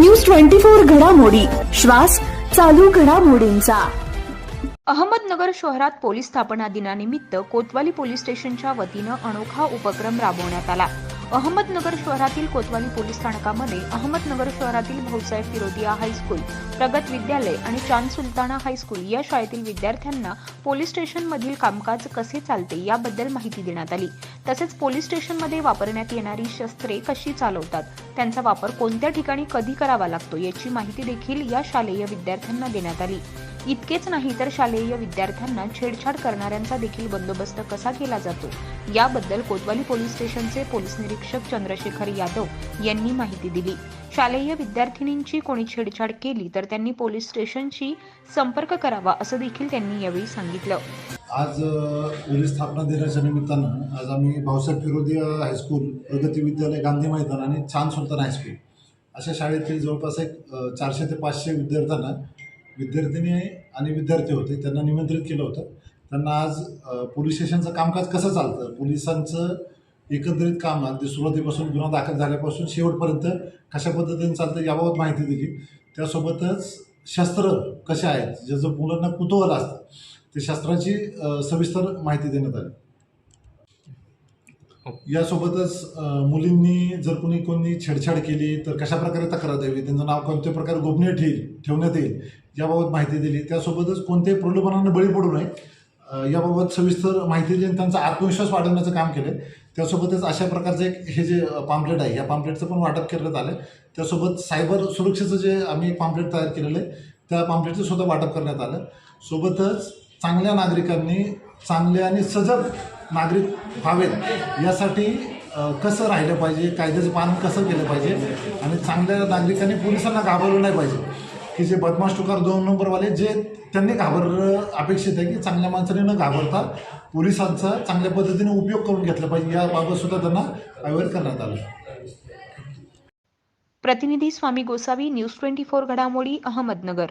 News twenty four घडामोडी. श्वास चालू घडामोडींचा. अहमदनगर शहरात पोलीस स्थापना दिनानिमित्त कोतवाली पोलीस स्टेशनच्या वतीनं अनोखा उपक्रम राबवण्यात आला. अहमदनगर शहरातील कोतवाली पोलीस स्थानकामध्ये अहमदनगर शहरातील भाऊसाहेब फिरोदिया हायस्कूल प्रगत विद्यालय आणि चांद सुलताना हायस्कूल या शाळेतील विद्यार्थ्यांना पोलीस स्टेशनमधील कामकाज कसे चालते याबद्दल माहिती देण्यात आली. तसेच पोलीस स्टेशनमध्ये वापरण्यात येणारी शस्त्रे कशी चालवतात त्यांचा वापर कोणत्या ठिकाणी कधी करावा लागतो याची माहिती देखील या शालेय विद्यार्थ्यांना देण्यात आली. इतकेच नाही तर शालेय विद्यार्थ्यांना छेडछाड करणाऱ्यांचा देखील बंदोबस्त कसा केला जातो? याबद्दल कोतवाली पोलीस स्टेशनचे पोलीस निरीक्षक चंद्रशेखर यादव यांनी माहिती दिली. शालेय विद्यार्थिनींची कोणी छेडछाड केली तर त्यांनी पोलीस स्टेशनशी संपर्क करावा असं देखील त्यांनी यावेळी सांगितलं. आज पोलीस स्थापना दिनाच्या निमित्तानं आज आम्ही भाऊसाहेब फिरोदिया हायस्कूल प्रगती विद्यालय गांधी मैदान आणि छान सुलतान हायस्कूल अशा शाळेतील जवळपास एक चारशे ते पाचशे विद्यार्थ्यांना विद्यार्थिनी आणि विद्यार्थी होते त्यांना निमंत्रित केलं होतं. त्यांना आज पोलीस स्टेशनचं कामकाज कसं चालतं? पोलिसांचं एकंदरीत काम अगदी सुरुवातीपासून गुन्हा दाखल झाल्यापासून शेवटपर्यंत कशा पद्धतीने चालतं याबाबत माहिती दिली. त्यासोबतच शस्त्र कसे आहेत? ज्याचं मुलांना कुतूहल असतं ते शस्त्राची सविस्तर माहिती देण्यात आली. हो. यासोबतच मुलींनी जर कोणी कोणी छेडछाड केली तर कशा प्रकारे तक्रार द्यावी? त्यांचं नाव कोणत्या प्रकारे गोपनीय ठेईल ठेवण्यात येईल याबाबत माहिती दिली. त्यासोबतच कोणत्याही प्रलोभनाने बळी पडू नये याबाबत सविस्तर माहिती दिली आणि त्यांचा आत्मविश्वास वाढवण्याचं काम केलं. त्यासोबतच अशा प्रकारचं एक हे जे पाम्पलेट आहे या पाम्पलेटचं पण वाटप करण्यात आलं. त्यासोबत सायबर सुरक्षेचं जे आम्ही पाम्पलेट तयार केलेलं आहे त्या पाम्पलेटचं सुद्धा वाटप करण्यात आलं. सोबतच चांगल्या नागरिकांनी चांगले आणि सजग नागरिक व्हावेत यासाठी कसं राहिलं पाहिजे कायद्याचं पालन कसं केलं पाहिजे आणि चांगल्या नागरिकांनी पोलिसांना घाबरलं नाही पाहिजे. की जे बदमाश टुकार दोन नंबरवाले जे त्यांनी घाबर अपेक्षित आहे की चांगल्या माणसाने न घाबरता पोलिसांचा चांगल्या पद्धतीने उपयोग करून घेतला पाहिजे याबाबत सुद्धा त्यांना अवेअर करण्यात आलं. प्रतिनिधी Swami Gosavi news twenty four घडामोडी अहमदनगर.